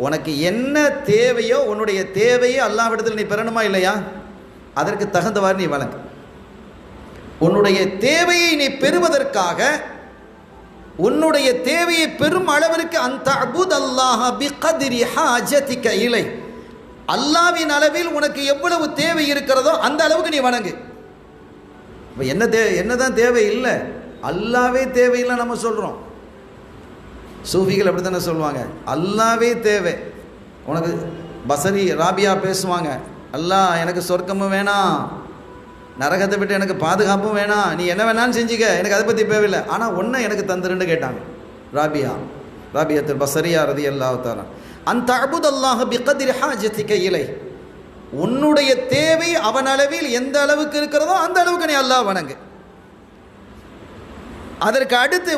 உனக்கு என்ன தேவையோ உன்னுடைய தேவையை அல்லாவிடத்தில் நீ பெறணுமா இல்லையா? அதற்கு தகுந்தவாறு நீ வழங்கு. உன்னுடைய தேவையை நீ பெறுவதற்காக உன்னுடைய தேவையை பெரும் அளவிற்கு அந்த அபுத் அல்லாஹ பிகதிரி ஹாஜதிக்க இலை. அல்லாவின் அளவில் உனக்கு எவ்வளவு தேவை இருக்கிறதோ அந்த அளவுக்கு நீ வணங்கு இப்போ என்ன தே என்னதான் தேவை இல்லை. அல்லாவே தேவையில்லை நம்ம சொல்கிறோம் சூஃபிகள் அப்படி தானே சொல்லுவாங்க? அல்லாவே தேவை. உனக்கு பசரி ராபியா பேசுவாங்க. அல்லா எனக்கு சொர்க்கமும் வேணாம். நரகத்தை விட்டு எனக்கு பாதுகாப்பும் வேணாம். நீ என்ன வேணாலும் செஞ்சுக்க. எனக்கு அதை பற்றி தேவையில்லை. ஆனால் ஒன்றை எனக்கு தந்துருன்னு கேட்டாங்க. ராபியா ராபியத்தில் பசரியா ரதி அல்லாஹால அந்த அபுத் அல்லாஹ் பிகதிர் ஹாஜத்திக்க இலை. உன்னுடைய தேவை அவன் அளவில் எந்த அளவுக்கு இருக்கிறதோ அந்த அளவுக்கு நீ அல்லாஹ் வணங்கு. அதற்கு அடுத்து